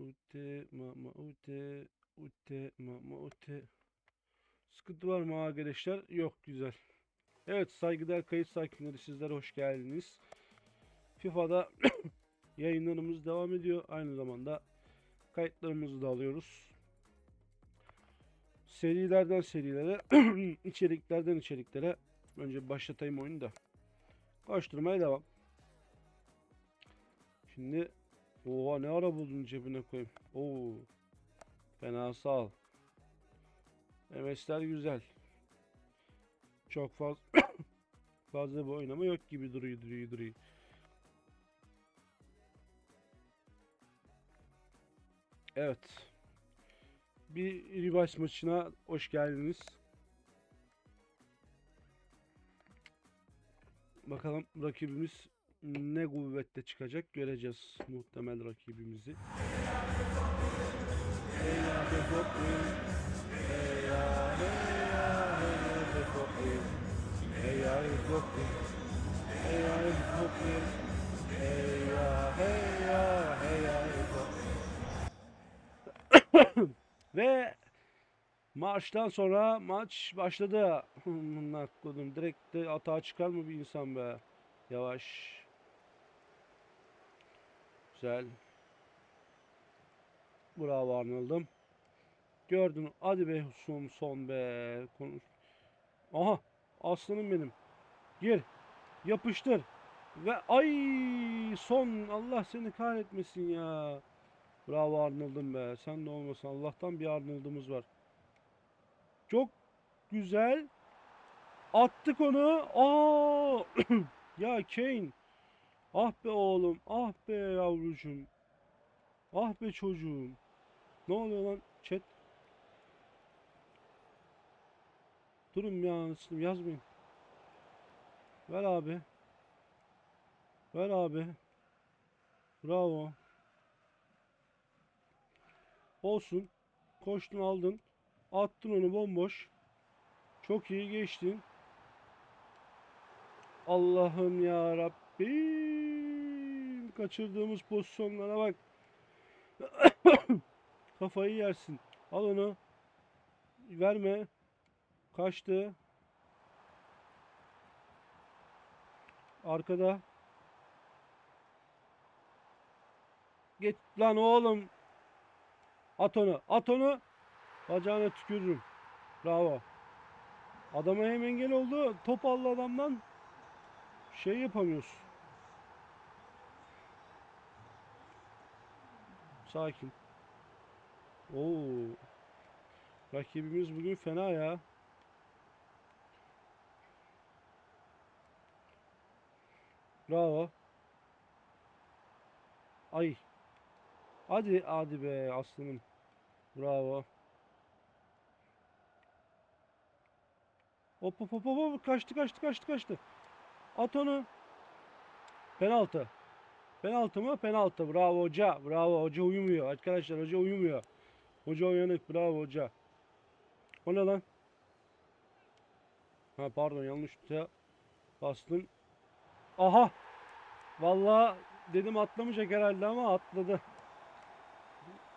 ute mama ute ute mama ute. Sıkıntı var mı arkadaşlar? Yok güzel. Evet saygıdeğer kayıt sakinleri sizlere hoş geldiniz. FIFA'da yayınlarımız devam ediyor. Aynı zamanda kayıtlarımızı da alıyoruz. Serilerden serilere, içeriklerden içeriklere. Önce başlatayım oyunu da. Koşturmaya devam. Şimdi Oha ne ara buldun cebine koyayım. Oo. Fena sağ ol. MS'ler güzel. Çok fazla fazla bir oynama yok gibi duruyor duruyor duruyor. Evet. Bir revanş maçına hoş geldiniz. Bakalım rakibimiz ne kuvvette çıkacak göreceğiz muhtemel rakibimizi. Ve maçtan sonra maç başladı. Bunlar kodum direkt atağa çıkar mı bir insan be? Yavaş. Güzel. Bravo Arnold'um. Gördün. Hadi be son son be. Konuş. Aha. Aslanım benim. Gir. Yapıştır. Ve ay son. Allah seni kahretmesin ya. Bravo Arnold'um be. Sen de olmasın. Allah'tan bir Arnold'umuz var. Çok güzel. Attık onu. Aa! ya Kane. Ah be oğlum. Ah be yavrucuğum. Ah be çocuğum. Ne oluyor lan chat? Durun ya anasını yazmayın. Ver abi. Ver abi. Bravo. Olsun. Koştun aldın. Attın onu bomboş. Çok iyi geçtin. Allah'ım ya Rabbim. Kaçırdığımız pozisyonlara bak. Kafayı yersin. Al onu. Verme. Kaçtı. Arkada. Git lan oğlum. At onu. At onu. Bacağına tükürürüm. Bravo. Adama hem engel oldu. Top aldı adamdan. Şey yapamıyoruz. Sakin. Oo. Rakibimiz bugün fena ya. Bravo. Ay. Hadi hadi be aslanım. Bravo. Hop hop hop hop kaçtı kaçtı kaçtı kaçtı. At onu. Penaltı. Penaltı mı? Penaltı. Bravo hoca. Bravo hoca uyumuyor. Arkadaşlar hoca uyumuyor. Hoca uyanık. Bravo hoca. O ne lan? Ha pardon yanlış tutuya bastım. Aha. Vallahi dedim atlamayacak herhalde ama atladı.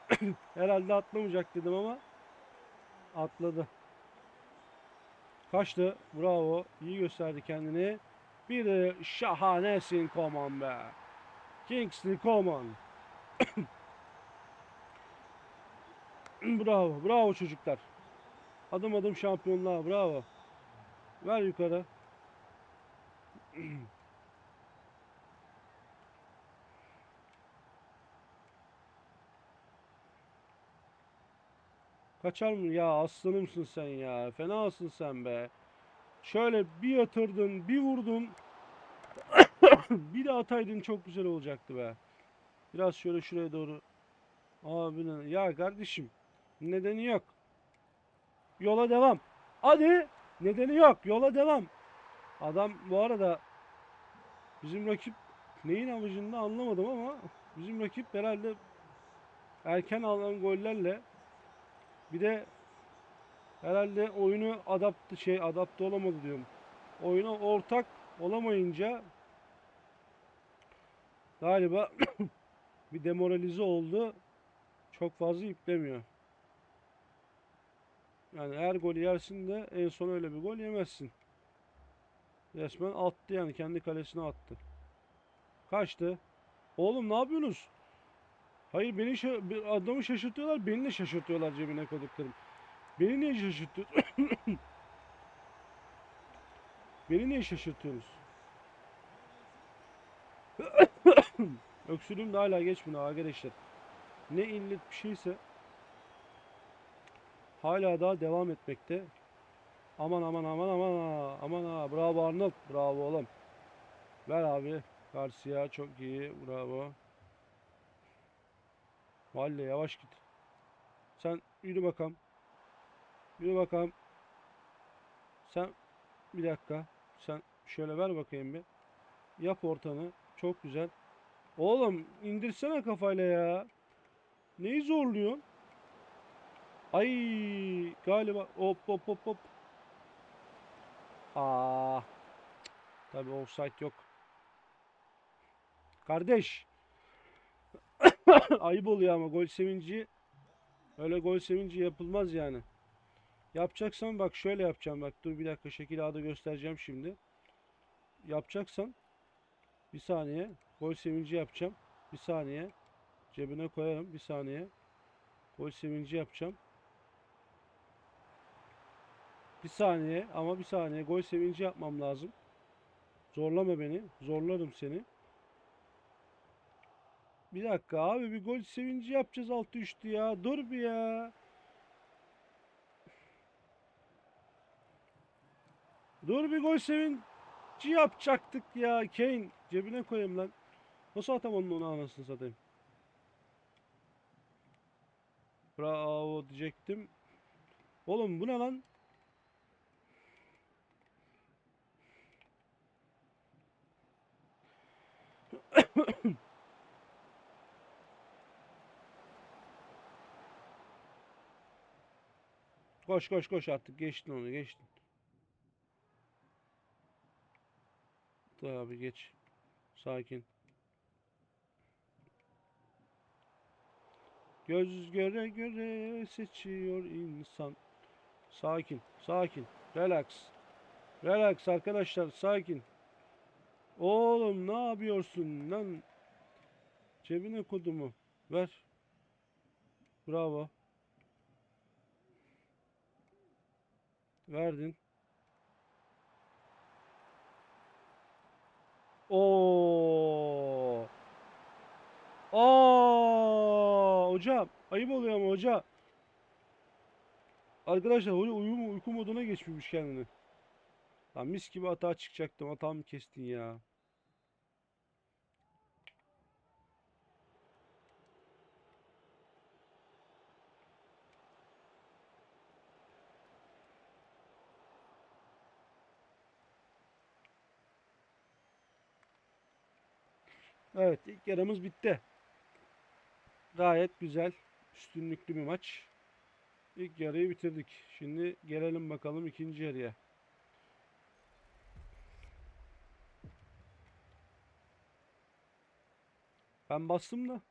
herhalde atlamayacak dedim ama atladı. Kaçtı. Bravo. İyi gösterdi kendini. Bir de şahanesin Koman. Kingsley Coman. bravo. Bravo çocuklar. Adım adım şampiyonluğa. Bravo. Ver yukarı. Kaçar mı? Ya aslanımsın sen ya. Fenasın sen be. Şöyle bir yatırdın, bir vurdun. bir de ataydın çok güzel olacaktı be. Biraz şöyle şuraya doğru. Abi ya kardeşim nedeni yok. Yola devam. Hadi nedeni yok. Yola devam. Adam bu arada bizim rakip neyin amacını anlamadım ama bizim rakip herhalde erken alınan gollerle bir de herhalde oyunu adapte şey adapte olamadı diyorum. Oyuna ortak olamayınca galiba bir demoralize oldu. çok fazla iplemiyor. Yani her gol yersin de en son öyle bir gol yemezsin. Resmen attı yani kendi kalesine attı. Kaçtı. Oğlum ne yapıyorsunuz? Hayır beni adamı şaşırtıyorlar, beni de şaşırtıyorlar cebine koyduklarım. Beni niye şaşırtıyor? beni niye şaşırtıyorsunuz? Öksürüğüm de hala geçmiyor arkadaşlar. Ne illet bir şeyse hala daha devam etmekte. Aman aman aman aman ha, aman ha bravo Arnold bravo oğlum. Ver abi Garcia çok iyi bravo. Valle yavaş git. Sen yürü bakalım. Yürü bakalım. Sen bir dakika. Sen şöyle ver bakayım bir. Yap ortanı. Çok güzel. Oğlum indirsene kafayla ya. Neyi zorluyorsun? Ay galiba hop hop hop hop. Aa. Tabii offside yok. Kardeş. Ayıp oluyor ama gol sevinci öyle gol sevinci yapılmaz yani. Yapacaksan bak şöyle yapacağım bak dur bir dakika şekil adı göstereceğim şimdi. Yapacaksan bir saniye gol sevinci yapacağım. Bir saniye cebine koyarım bir saniye. Gol sevinci yapacağım. Bir saniye ama bir saniye gol sevinci yapmam lazım. Zorlama beni. Zorlarım seni. Bir dakika abi bir gol sevinci yapacağız altı üçlü ya. Dur bir ya. Dur bir gol sevinci yapacaktık ya. Kane cebine koyayım lan. Nasıl atamam onu anasını satayım. Bravo diyecektim. Oğlum bu ne lan? Koş koş koş artık geçtin onu geçtin. Dur abi geç. Sakin. Göz göre göre seçiyor insan. Sakin, sakin. Relax. Relax arkadaşlar, sakin. Oğlum ne yapıyorsun lan? Cebine kodumu. Ver. Bravo. Verdin. Oo. Aa, hocam ayıp oluyor ama hoca. Arkadaşlar hoca uyum uyku moduna geçmiş kendini. Lan mis gibi hata çıkacaktım. Hatamı kestin ya. Evet ilk yarımız bitti. Gayet güzel. Üstünlüklü bir maç. İlk yarıyı bitirdik. Şimdi gelelim bakalım ikinci yarıya. Ben bastım da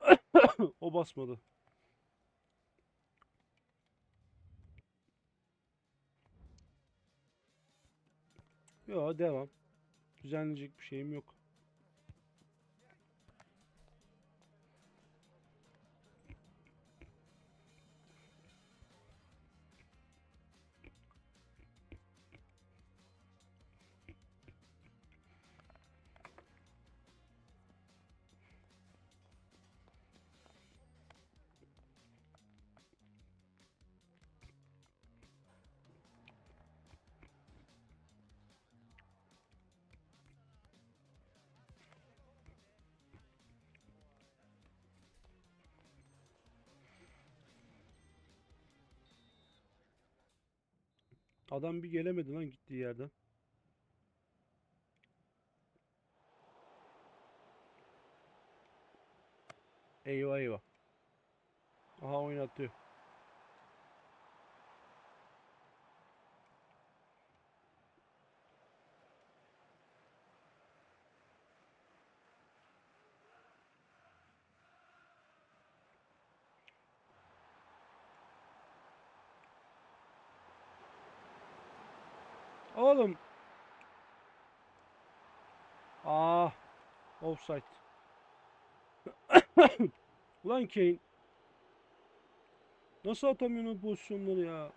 o basmadı. Yo devam. Düzenleyecek bir şeyim yok. Adam bir gelemedi lan gittiği yerden. Eyvah eyvah. Aha oynatıyor. Oğlum. Ah. Offside. Ulan Kane. Nasıl atamıyorsun o pozisyonları ya?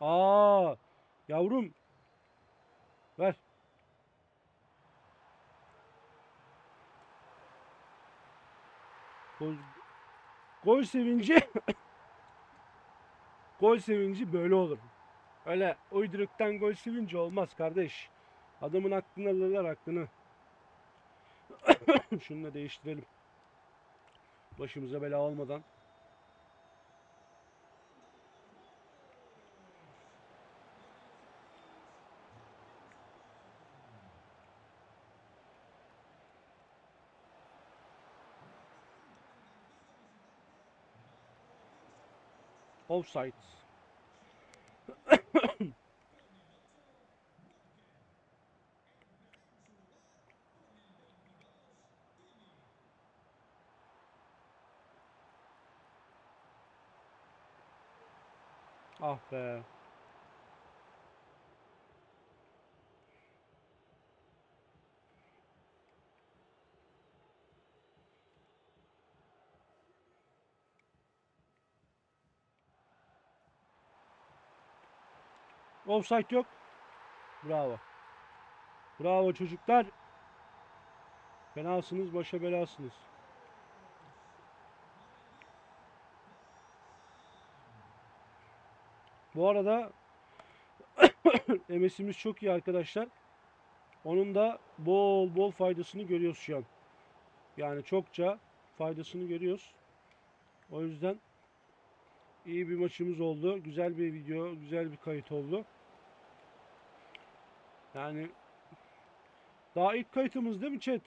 Aa, yavrum. Ver. Gol, gol sevinci gol sevinci böyle olur. Öyle uyduruktan gol sevinci olmaz kardeş. Adamın aklını alırlar aklını. Şunu da değiştirelim. Başımıza bela olmadan. Offside. Ah be. Offside yok. Bravo. Bravo çocuklar. Fenasınız, başa belasınız. Bu arada MS'imiz çok iyi arkadaşlar. Onun da bol bol faydasını görüyoruz şu an. Yani çokça faydasını görüyoruz. O yüzden iyi bir maçımız oldu. Güzel bir video, güzel bir kayıt oldu. Yani daha ilk kayıtımız değil mi chat?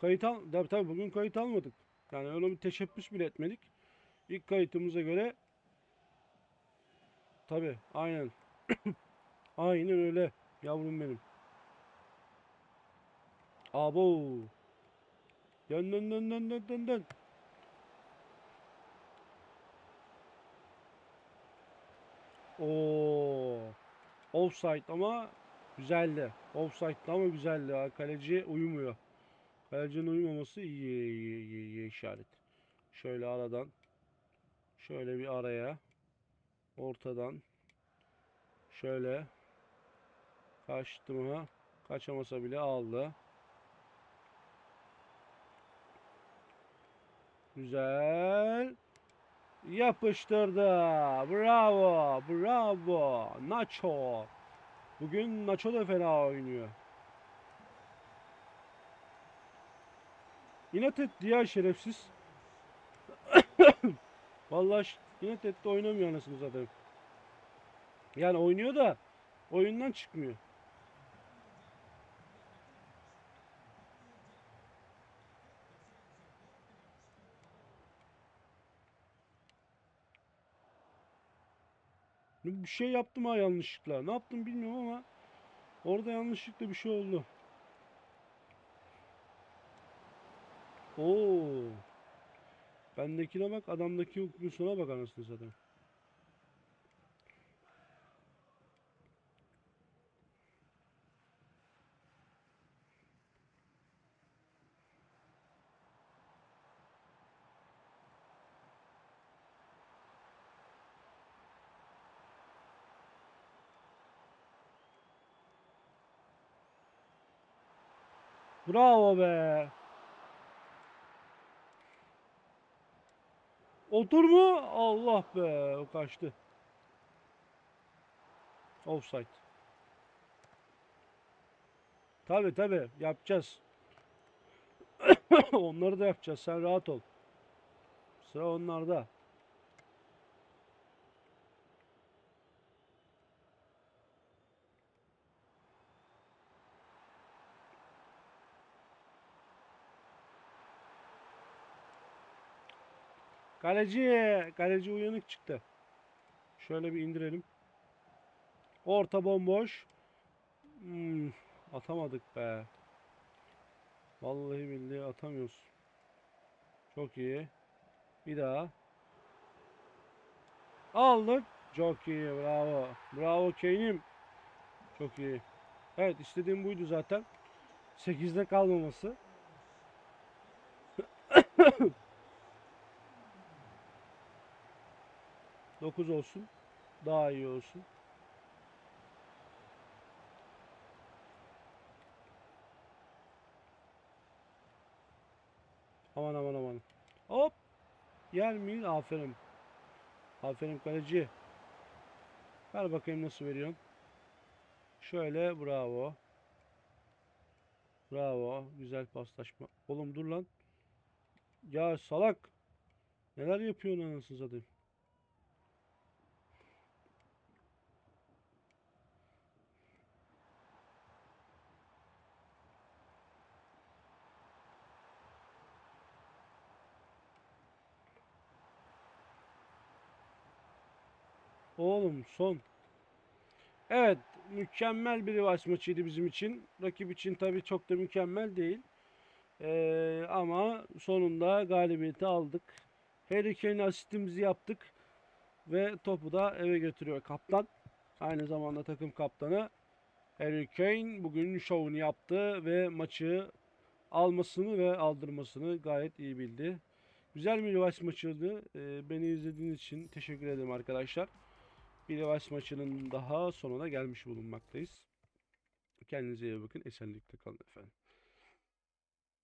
Kayıt al tabii, tabii bugün kayıt almadık. Yani öyle bir teşebbüs bile etmedik. İlk kayıtımıza göre tabii aynen. aynen öyle yavrum benim. Abo. Dön dön dön dön dön dön dön. Oo. Offside ama güzeldi. Offside ama güzeldi. Kaleci uyumuyor. Kalecinin uyumaması iyi, iyi, iyi, iyi işaret. Şöyle aradan. Şöyle bir araya. Ortadan. Şöyle. Kaçtı mı? Kaçamasa bile aldı. Güzel. Yapıştırdı. Bravo. Bravo. Nacho. Bugün Nacho da fena oynuyor. İnat etti şerefsiz. Vallahi inat etti oynamıyor anasını zaten. Yani oynuyor da oyundan çıkmıyor. Bir şey yaptım ha yanlışlıkla. Ne yaptım bilmiyorum ama orada yanlışlıkla bir şey oldu. Oo. Bendekine bak, adamdaki okyanusuna bak anasını satayım. Bravo be. Otur mu? Allah be. O kaçtı. Offside. Tabi tabi yapacağız. Onları da yapacağız. Sen rahat ol. Sıra onlarda. Kaleci. Kaleci uyanık çıktı. Şöyle bir indirelim. Orta bomboş. Hmm, atamadık be. Vallahi billahi atamıyoruz. Çok iyi. Bir daha. Aldık. Çok iyi. Bravo. Bravo Kane'im. Çok iyi. Evet istediğim buydu zaten. 8'de kalmaması. Dokuz olsun. Daha iyi olsun. Aman aman aman. Hop. Yer miyiz? Aferin. Aferin kaleci. Ver bakayım nasıl veriyorsun. Şöyle bravo. Bravo. Güzel paslaşma. Oğlum dur lan. Ya salak. Neler yapıyorsun anasını satayım. Oğlum son. Evet, mükemmel bir revanş maçıydı bizim için. Rakip için tabii çok da mükemmel değil. Ee, ama sonunda galibiyeti aldık. Harry Kane asistimizi yaptık ve topu da eve götürüyor kaptan. Aynı zamanda takım kaptanı Harry Kane bugün şovunu yaptı ve maçı almasını ve aldırmasını gayet iyi bildi. Güzel bir revanş maçıydı. Ee, beni izlediğiniz için teşekkür ederim arkadaşlar. Bir revanş maçının daha sonuna gelmiş bulunmaktayız. Kendinize iyi bakın. Esenlikle kalın efendim.